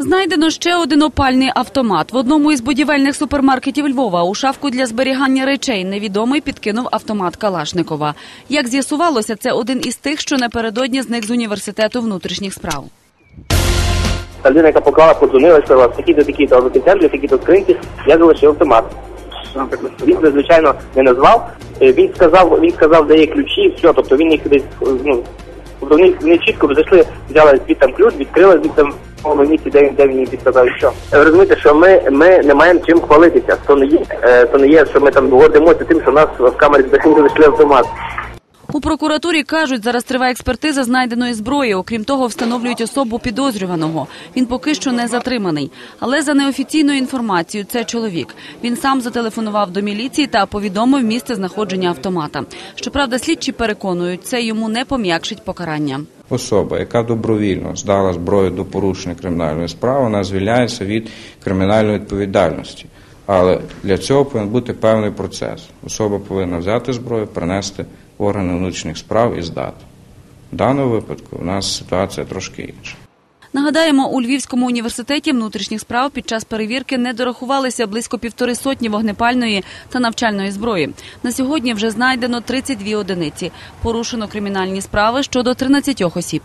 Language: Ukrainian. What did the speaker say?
Знайдено ще один опальний автомат. В одному із будівельних супермаркетів Львова у шафку для зберігання речей невідомий підкинув автомат Калашникова. Як з'ясувалося, це один із тих, що напередодні зник з університету внутрішніх справ. Та людина, яка поклала, подзвонила, що вас такі-то такі-то офіцери, такі-то скриньки, я залишив автомат. Він звичайно, не назвав. Е, Він сказав, він сказав, де є ключі, все, тобто він їх десь, е, ну, тобто вони, вони чітко зайшли, взяли звідти ключ, відкрили звідти в місці, де він, де підказав, що. Ви Розумієте, що ми, ми не маємо чим хвалитися. То не є, е, то не є, що ми там гордимося тим, що нас в камері зберігали автомат. У прокуратурі кажуть, зараз триває експертиза знайденої зброї. Окрім того, встановлюють особу підозрюваного. Він поки що не затриманий. Але за неофіційною інформацією, це чоловік. Він сам зателефонував до міліції та повідомив місце знаходження автомата. Щоправда, слідчі переконують, це йому не пом'якшить покарання. Особа, яка добровільно здала зброю до порушення кримінальної справи, вона звільняється від кримінальної відповідальності. Але для цього повинен бути певний процес. Особа повинна взяти зброю, принести органи внутрішніх справ і здати. В даному випадку у нас ситуація трошки інша. Нагадаємо, у Львівському університеті внутрішніх справ під час перевірки не дорахувалися близько півтори сотні вогнепальної та навчальної зброї. На сьогодні вже знайдено 32 одиниці. Порушено кримінальні справи щодо 13 осіб.